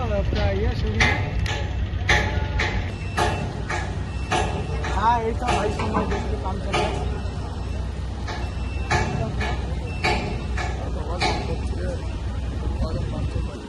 आपका ये सुविधा हाँ ये तो भाई समझ के काम चल रहा है কিছুটা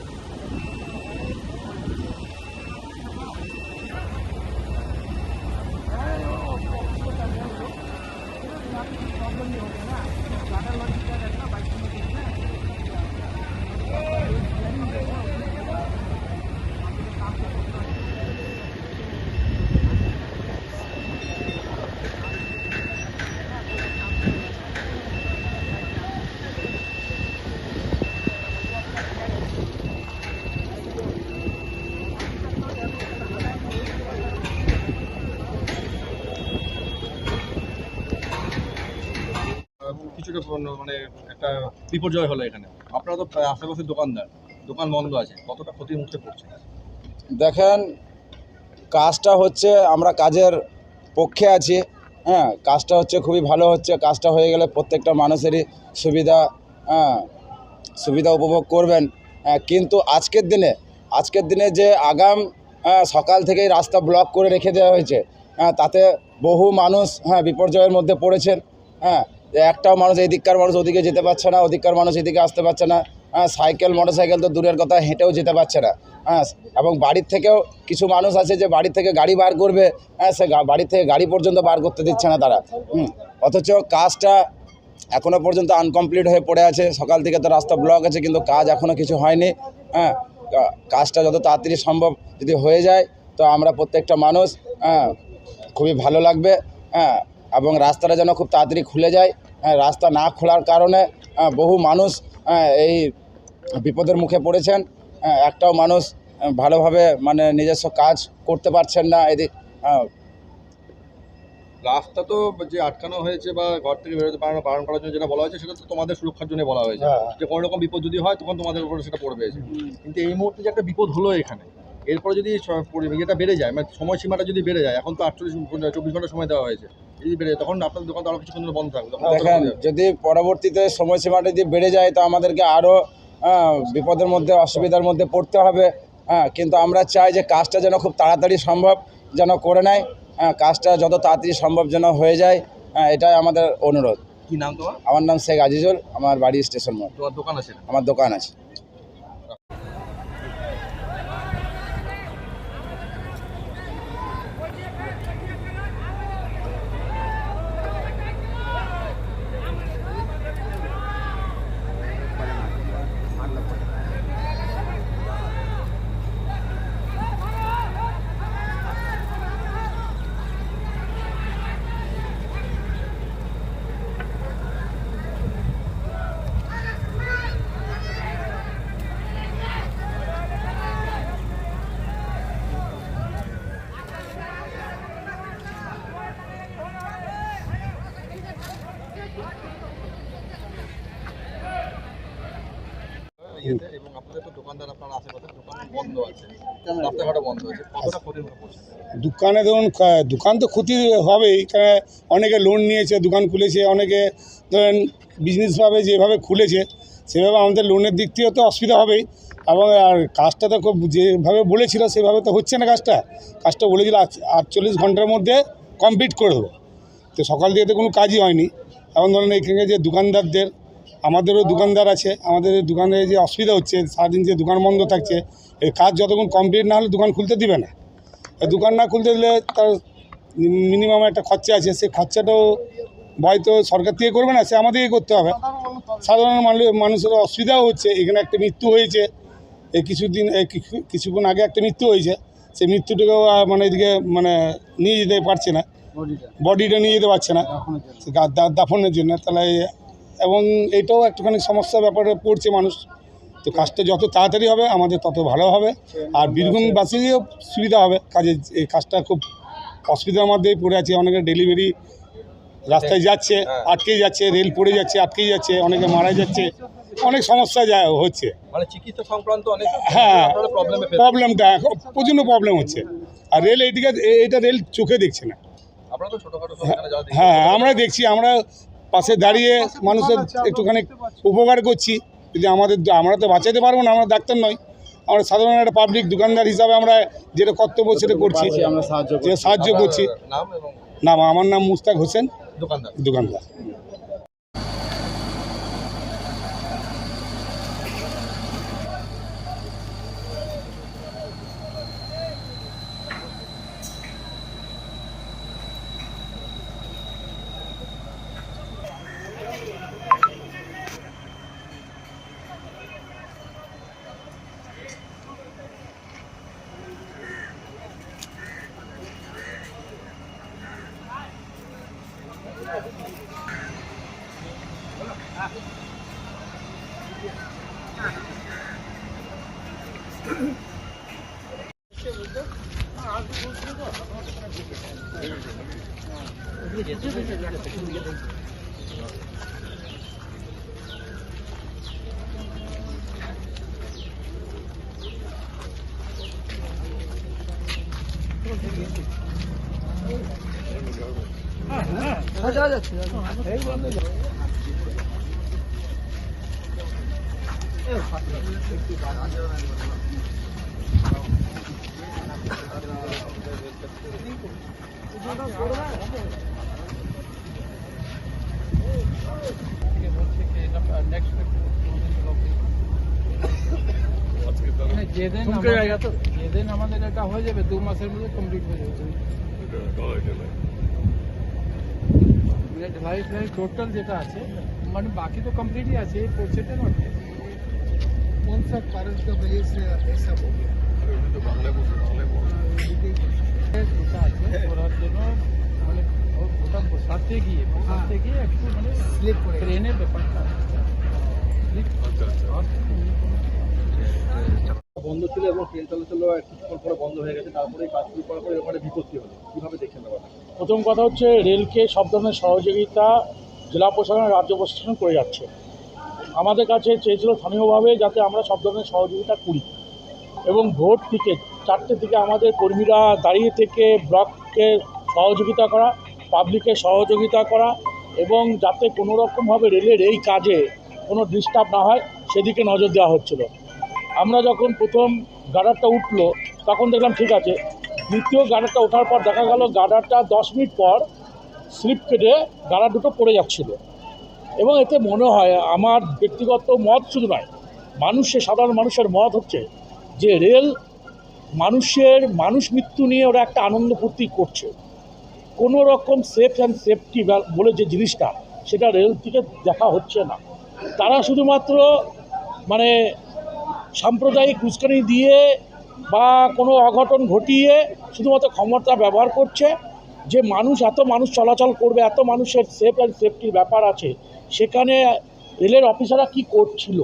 মানে একটা বিপর্যয় হলো এখানে। আপনারা তো আশেপাশে দোকানদার দোকান বন্ধ আছে কতটা ক্ষতির মুখে পড়ছে? দেখেন কাজটা হচ্ছে আমরা কাজের পক্ষে আছি হ্যাঁ কাজটা হচ্ছে খুবই ভালো হচ্ছে কাজটা হয়ে গেলে প্রত্যেকটা মানুষেরই সুবিধা হ্যাঁ সুবিধা উপভোগ করবেন হ্যাঁ, কিন্তু আজকের দিনে আজকের দিনে যে আগাম হ্যাঁ, সকাল থেকেই রাস্তা ব্লক করে রেখে দেওয়া হয়েছে হ্যাঁ তাতে বহু মানুষ হ্যাঁ বিপর্যয়ের মধ্যে পড়েছেন হ্যাঁ একটাও মানুষ এদিককার মানুষ ওদিকে যেতে পারছে না, ওদিককার মানুষ এদিকে আসতে পারছে না। হ্যাঁ সাইকেল, মোটরসাইকেল তো দূরের কথা, হেঁটেও যেতে পারছে না। হ্যাঁ এবং বাড়ির থেকেও কিছু মানুষ আছে যে বাড়ি থেকে গাড়ি বার করবে হ্যাঁ সে বাড়ি থেকে গাড়ি পর্যন্ত বার করতে দিচ্ছে না তারা। অথচ কাজটা এখনও পর্যন্ত আনকমপ্লিট হয়ে পড়ে আছে। সকাল থেকে তো রাস্তা ব্লক আছে, কিন্তু কাজ এখনও কিছু হয়নি। হ্যাঁ কাজটা যত তাড়াতাড়ি সম্ভব যদি হয়ে যায়, তো আমরা প্রত্যেকটা মানুষ হ্যাঁ খুবই ভালো লাগবে। হ্যাঁ এবং রাস্তাটা যেন খুব তাড়াতাড়ি খুলে যায়। রাস্তা না খোলার কারণে হ্যাঁ, বহু মানুষ হ্যাঁ, এই বিপদের মুখে পড়েছেন। হ্যাঁ, একটাও মানুষ হ্যাঁ, ভালোভাবে মানে নিজস্ব কাজ করতে পারছেন না। এদিক হ্যাঁ, রাস্তা তো যে আটকানো হয়েছে বা ঘর থেকে বেরোতে বারণ বারণ করার জন্য যেটা বলা হয়েছে সেটা তো তোমাদের সুরক্ষার জন্য বলা হয়েছে। হ্যাঁ। যে কোনো রকম বিপদ যদি হয় তখন তোমাদের উপরে সেটা পড়বে। কিন্তু এই মুহূর্তে যে একটা বিপদ হলো এখানে এরপরে যদি ইয়েটা বেড়ে যায় মানে সময়সীমাটা যদি বেড়ে যায় এখন তো আটচল্লিশ চব্বিশ ঘণ্টা সময় দেওয়া হয়েছে। যদি বেড়ে যায় তখন আপনাদের দোকান তো আরও কিছুক্ষণ বন্ধ থাকবে দেখেন যদি পরবর্তীতে সময়সীমাটা যদি বেড়ে যায় তো আমাদেরকে আরও বিপদের মধ্যে অসুবিধার মধ্যে পড়তে হবে। হ্যাঁ কিন্তু আমরা চাই যে কাজটা যেন খুব তাড়াতাড়ি সম্ভব যেন করে নেয়। হ্যাঁ কাজটা যত তাড়াতাড়ি সম্ভব যেন হয়ে যায়। হ্যাঁ এটাই আমাদের অনুরোধ। কি নাম তোমার? আমার নাম শেখ আজিজুল আমার বাড়ি স্টেশন মোড়। তোমার দোকান আছে? আমার দোকান আছে। দোকান ধরুন দোকান তো ক্ষতি হবেই কারণ অনেকে লোন নিয়েছে, দোকান খুলেছে, অনেকে ধরেন বিজনেসভাবে যেভাবে খুলেছে, সেভাবে আমাদের লোনের দিক থেকেও তো অসুবিধা হবেই। এবং আর কাজটা তো খুব যেভাবে বলেছিল, সেভাবে তো হচ্ছে না কাজটা। কাজটা বলেছিল আট- আটচল্লিশ ঘণ্টার মধ্যে কমপ্লিট করে দেবো। তো সকাল থেকে তো কোনো কাজই হয়নি। এবং ধরেন, এখানে যে দোকানদারদের আমাদেরও দোকানদার আছে আমাদের দোকানে যে অসুবিধা হচ্ছে সারাদিন যে দোকান বন্ধ থাকছে এই কাজ যতক্ষণ কমপ্লিট না হলে দোকান খুলতে দিবে না। দোকান না খুলতে দিলে তার মিনিমাম একটা খরচা আছে সেই খরচাটাও হয়তো সরকার থেকে করবে না সে আমাদেরকে করতে হবে। সাধারণ মানুষ মানুষের অসুবিধাও হচ্ছে এখানে একটা মৃত্যু হয়েছে এই কিছুদিন কিছুক্ষণ আগে একটা মৃত্যু হয়েছে সেই মৃত্যুটাকেও মানে এদিকে মানে নিয়ে যেতে পারছে না। বডিটা নিয়ে যেতে পারছে না। দাফনের জন্য তাহলে এবং এটাও একটুখানি সমস্যার ব্যাপারে পড়ছে মানুষ। তো কাজটা যত তাড়াতাড়ি হবে আমাদের তত ভালো হবে। আর বীরভূমবাসীরও সুবিধা হবে কাজে। এই কাজটা খুব অসুবিধার মধ্যেই পড়ে আছে। অনেকে ডেলিভারি রাস্তায় যাচ্ছে আটকেই যাচ্ছে রেল পড়ে যাচ্ছে আটকেই যাচ্ছে অনেকে মারা যাচ্ছে। অনেক সমস্যা যায় হচ্ছে। মানে চিকিৎসা সংক্রান্ত অনেক হ্যাঁ। প্রবলেমটা এখন প্রচণ্ড প্রবলেম হচ্ছে। আর রেল এইদিকে এটা রেল চোখে দেখছে না। যাওয়া হ্যাঁ আমরা দেখছি। আমরা পাশে দাঁড়িয়ে মানুষের একটুখানি উপকার করছি। যদি আমাদের আমরা তো বাঁচাতে পারব না আমরা ডাক্তার নই। আমরা সাধারণ একটা পাবলিক দোকানদার হিসাবে আমরা যেটা কর্তব্য সেটা করছি। সাহায্য করছি। যে সাহায্য আপনার করছি। নাম এবং নাম আমার নাম মুস্তাক হোসেন দোকানদার। দোকানদার। মানে যেদিন আমাদের- যেদিন আমাদের এটা হয়ে যাবে দু মাসের মধ্যে কমপ্লিট হয়ে যাবে ঢালাই ঢালাই টোটাল যেটা আছে মানে বাকি তো কমপ্লিটই আছে এই পোর্শনটা নট कौन सा कारण का वजह से ऐसा हो गया স্লিপ করে বন্ধ ছিল এবং ট্রেন চলাচল কিছুক্ষণ পরে বন্ধ হয়ে গেছে তারপরে কাজ শুরু করার পরে ওখানে বিপত্তি হলো কীভাবে দেখছেন প্রথম কথা হচ্ছে রেলকে সব ধরনের সহযোগিতা জেলা প্রশাসন রাজ্য প্রশাসন করে যাচ্ছে। আমাদের কাছে চেয়েছিল স্থানীয়ভাবে যাতে আমরা সব ধরনের সহযোগিতা করি এবং ভোট থেকে চারটে থেকে আমাদের কর্মীরা দাঁড়িয়ে থেকে ব্লককে সহযোগিতা করা পাবলিকের সহযোগিতা করা এবং যাতে কোনো রকমভাবে রেলের এই কাজে কোনো ডিস্টার্ব না হয়, সেদিকে নজর দেওয়া হচ্ছিল। আমরা যখন প্রথম গার্ডারটা উঠল, তখন দেখলাম ঠিক আছে, দ্বিতীয় গাডারটা ওঠার পর দেখা গেল গার্ডারটা দশ মিনিট পর স্লিপ কেটে গাডার দুটো পড়ে যাচ্ছিল। এবং এতে মনে হয়, আমার ব্যক্তিগত মত শুধু নয় মানুষের সাধারণ মানুষের মত হচ্ছে যে রেল মানুষের, মানুষ মৃত্যু নিয়ে ওরা একটা আনন্দ ফুর্তি করছে। কোনো রকম সেফ অ্যান্ড সেফটি বলে যে জিনিসটা, সেটা রেল থেকে দেখা হচ্ছে না। তারা শুধুমাত্র মানে সাম্প্রদায়িক উস্কানি দিয়ে বা কোনো অঘটন ঘটিয়ে শুধুমাত্র ক্ষমতা ব্যবহার করছে। যে মানুষ, এত মানুষ চলাচল করবে, এত মানুষের সেফ অ্যান্ড সেফটির ব্যাপার আছে, সেখানে রেলের অফিসাররা কি করছিল?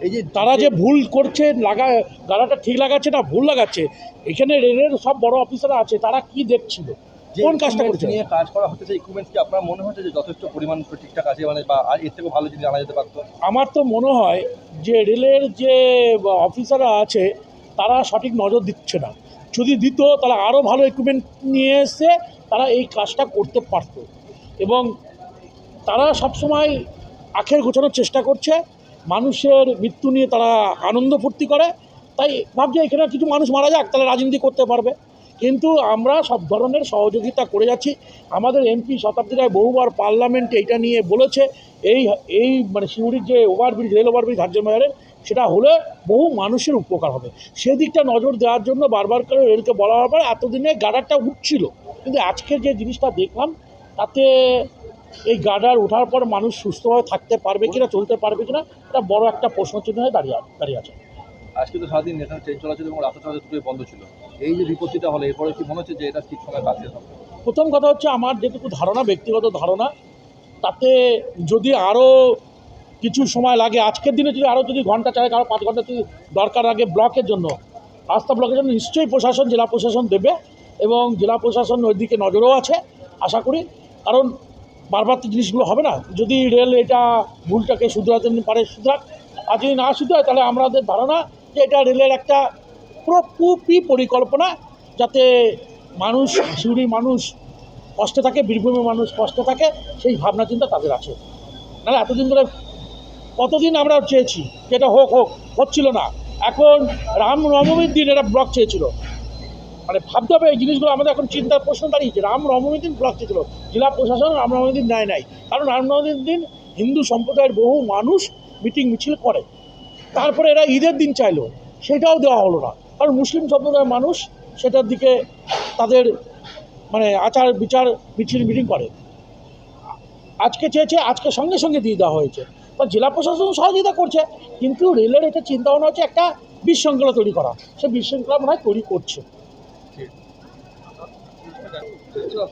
এই যে তারা যে ভুল করছে লাগা গাড়াটা ঠিক লাগাচ্ছে না ভুল লাগাচ্ছে এখানে রেলের সব বড় অফিসাররা আছে তারা কি দেখছিল? কোন কাজটা করছে? নিয়ে কাজ করা হচ্ছে সেই ইকুইপমেন্টস কি আপনার মনে হচ্ছে যে যথেষ্ট পরিমাণ ঠিকঠাক আছে মানে বা এর থেকেও ভালো যদি জানা যেতে পারতো? আমার তো মনে হয় যে রেলের যে অফিসাররা আছে তারা সঠিক নজর দিচ্ছে না। যদি দিত তাহলে আরও ভালো ইকুইপমেন্ট নিয়ে এসে তারা এই কাজটা করতে পারত। এবং তারা সবসময় আখের গোছানোর চেষ্টা করছে মানুষের মৃত্যু নিয়ে তারা আনন্দ ফুর্তি করে। তাই ভাবছে এখানে কিছু মানুষ মারা যাক, তাহলে রাজনীতি করতে পারবে। কিন্তু আমরা সব ধরনের সহযোগিতা করে যাচ্ছি। আমাদের এমপি শতাব্দী রায় বহুবার পার্লামেন্টে এটা নিয়ে বলেছে। এই এই মানে সিউড়ির যে ওভারব্রিজ, রেল ওভারব্রিজ হার্জন বাজারের সেটা হলে বহু মানুষের উপকার হবে। সেদিকটা নজর দেওয়ার জন্য বারবার করে রেলকে বলা হওয়ার পর এতদিনে গার্ডারটা উঠছিল। কিন্তু আজকে যে জিনিসটা দেখলাম, তাতে এই গার্ডার ওঠার পর মানুষ সুস্থভাবে থাকতে পারবে কিনা চলতে পারবে কিনা এটা বড় একটা প্রশ্নচিহ্ন হয়ে দাঁড়িয়ে দাঁড়িয়ে আছে। আজকে তো সারাদিন এখানে ট্রেন চলাচল এবং রাস্তা চলাচল দুটোই বন্ধ ছিল। এই যে বিপত্তিটা হলো এরপরে কি মনে হচ্ছে যে এটা ঠিক সময় কাজ প্রথম কথা হচ্ছে আমার যেটুকু ধারণা ব্যক্তিগত ধারণা তাতে যদি আরও কিছু সময় লাগে আজকের দিনে যদি আরও যদি ঘণ্টা চারেক আরও পাঁচ ঘণ্টা যদি দরকার লাগে ব্লকের জন্য রাস্তা ব্লকের জন্য নিশ্চয়ই প্রশাসন জেলা প্রশাসন দেবে এবং জেলা প্রশাসন ওই দিকে নজরও আছে আশা করি। কারণ বারবার তো জিনিসগুলো হবে না। যদি রেল এটা ভুলটাকে শুধরাতে পারে, শুধরাক। আর যদি না শুধরায়, তাহলে আমাদের ধারণা যে এটা রেলের একটা পুরো পুপি পরিকল্পনা যাতে মানুষ সিউড়ির মানুষ কষ্টে থাকে, বীরভূমের মানুষ কষ্টে থাকে, সেই ভাবনা চিন্তা তাদের আছে। নাহলে এতদিন ধরে কতদিন আমরা চেয়েছি যে এটা হোক হোক, হচ্ছিল না। এখন রামনবমীর দিন এটা ব্লক চেয়েছিল। মানে ভাবতে হবে এই জিনিসগুলো আমাদের এখন চিন্তার প্রশ্ন দাঁড়িয়েছে। রাম নবমীর দিন ব্লক চেয়েছিল জেলা প্রশাসন রাম রামনবমীর দিন নেয় নাই। কারণ রাম রামনবমীর দিন হিন্দু সম্প্রদায়ের বহু মানুষ মিটিং মিছিল করে। তারপরে এরা ঈদের দিন চাইলো। সেটাও দেওয়া হলো না। কারণ মুসলিম সম্প্রদায়ের মানুষ সেটার দিকে তাদের মানে আচার বিচার মিছিল মিটিং করে। আজকে চেয়েছে, আজকে সঙ্গে সঙ্গে দিয়ে দেওয়া হয়েছে। তো জেলা প্রশাসন সহযোগিতা করছে, কিন্তু রেলের এটা চিন্তা ভাবনা হচ্ছে একটা বিশৃঙ্খলা তৈরি করা। সে বিশৃঙ্খলা মনে হয় তৈরি করছে। 对，这个。